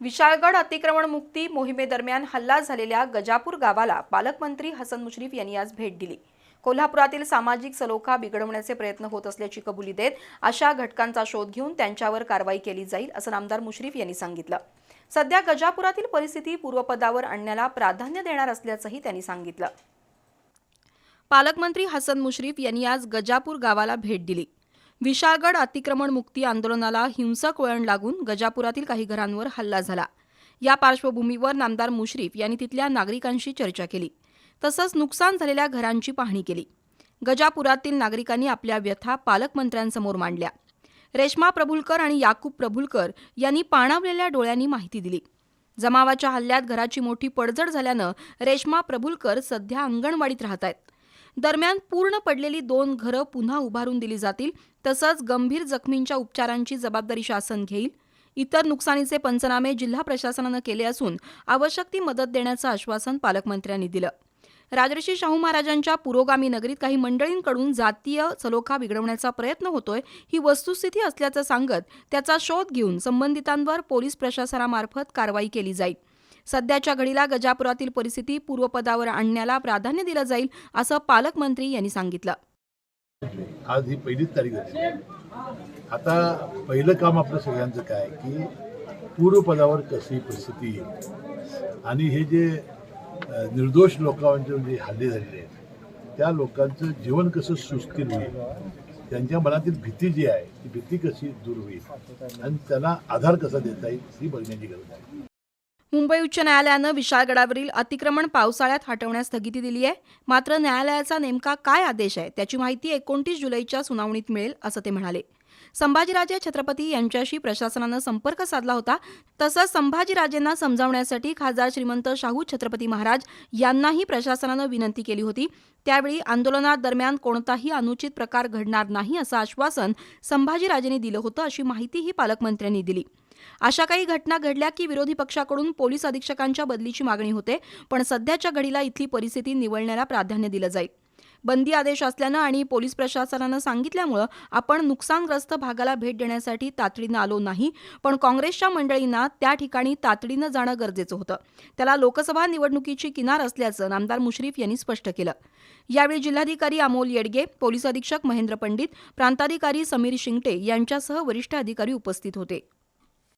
विशाळगड अतिक्रमण मुक्ती मोहिमेदरम्यान हल्ला झालेल्या गजापूर गावाला पालकमंत्री हसन मुश्रीफ यांनी आज भेट दिली. कोल्हापुरातील सामाजिक सलोखा बिघडवण्याचे प्रयत्न होत असल्याची कबुली देत अशा घटकांचा शोध घेऊन त्यांच्यावर कारवाई केली जाईल असं आमदार मुश्रीफ यांनी सांगितलं. सध्या गजापुरातील परिस्थिती पूर्वपदावर आणण्याला प्राधान्य देणार असल्याचंही त्यांनी सांगितलं. पालकमंत्री हसन मुश्रीफ यांनी आज गजापूर गावाला भेट दिली. विशाळगड अतिक्रमण मुक्ती आंदोलनाला हिंसक वळण लागून गजापुरातील काही घरांवर हल्ला झाला. या पार्श्वभूमीवर नामदार मुश्रीफ यांनी तिथल्या नागरिकांशी चर्चा केली. तसंच नुकसान झालेल्या घरांची पाहणी केली. गजापुरातील नागरिकांनी आपल्या व्यथा पालकमंत्र्यांसमोर मांडल्या. रेश्मा प्रभुलकर आणि याकूब प्रभुलकर यांनी पाणावलेल्या डोळ्यांनी माहिती दिली. जमावाच्या हल्ल्यात घराची मोठी पडझड झाल्यानं रेश्मा प्रभुलकर सध्या अंगणवाडीत राहत आहेत दरम्यान पूर्ण पडलेली दोन घरं पुन्हा उभारून दिली जातील तसंच गंभीर जखमींच्या उपचारांची जबाबदारी शासन घेईल. इतर नुकसानीचे पंचनामे जिल्हा प्रशासनानं केले असून आवश्यक ती मदत देण्याचं आश्वासन पालकमंत्र्यांनी दिलं. राजर्षी शाहू महाराजांच्या पुरोगामी नगरीत काही मंडळींकडून जातीय सलोखा बिघडवण्याचा प्रयत्न होतोय ही वस्तुस्थिती असल्याचं सांगत त्याचा शोध घेऊन संबंधितांवर पोलीस प्रशासनामार्फत कारवाई केली जाईल. सध्याच्या घडीला गजापुरातील परिस्थिती पूर्वपदावर आणण्याला प्राधान्य दिलं जाईल असं पालकमंत्री यांनी सांगितलं. आज ही पहिलीच तारीख आहे. आता पहिलं काम आपलं सगळ्यांचं काय? की पूर्वपदावर कशी परिस्थिती येईल? आणि हे जे निर्दोष लोकांचे जे हल्ले झालेले आहेत त्या लोकांचं जीवन कसं सुस्थिर होईल? त्यांच्या मनातील भीती जी आहे ती भीती कशी दूर होईल? आणि त्यांना आधार कसा देता येईल ही बघण्याची गरज आहे. मुंबई उच्च न्यायालयानं विशाळगडावरील अतिक्रमण पावसाळ्यात हटवण्यास स्थगिती दिली आहे. मात्र न्यायालयाचा नेमका काय आदेश आहे त्याची माहिती एकोणतीस जुलैच्या सुनावणीत मिळेल असं ते म्हणाले. संभाजीराजे छत्रपती यांच्याशी प्रशासनानं संपर्क साधला होता. तसंच संभाजीराजेंना समजावण्यासाठी खासदार श्रीमंत शाहू छत्रपती महाराज यांनाही प्रशासनानं विनंती केली होती. त्यावेळी आंदोलनादरम्यान कोणताही अनुचित प्रकार घडणार नाही असं आश्वासन संभाजीराजेंनी दिलं होतं अशी माहितीही पालकमंत्र्यांनी दिली. अशा काही घटना घडल्या की विरोधी पक्षाकडून पोलीस अधीक्षकांच्या बदलीची मागणी होते पण सध्याच्या घडीला इथली परिस्थिती निवळण्याला प्राधान्य दिलं जाईल. बंदी आदेश असल्यानं आणि पोलीस प्रशासनानं सांगितल्यामुळं आपण नुकसानग्रस्त भागाला भेट देण्यासाठी तातडीनं आलो नाही पण काँग्रेसच्या मंडळींना त्या ठिकाणी तातडीनं जाणं गरजेचं होतं. त्याला लोकसभा निवडणुकीची किनार असल्याचं नामदार मुश्रीफ यांनी स्पष्ट केलं. यावेळी जिल्हाधिकारी अमोल येडगे पोलीस अधीक्षक महेंद्र पंडित प्रांताधिकारी समीर शिंगटे यांच्यासह वरिष्ठ अधिकारी उपस्थित होते.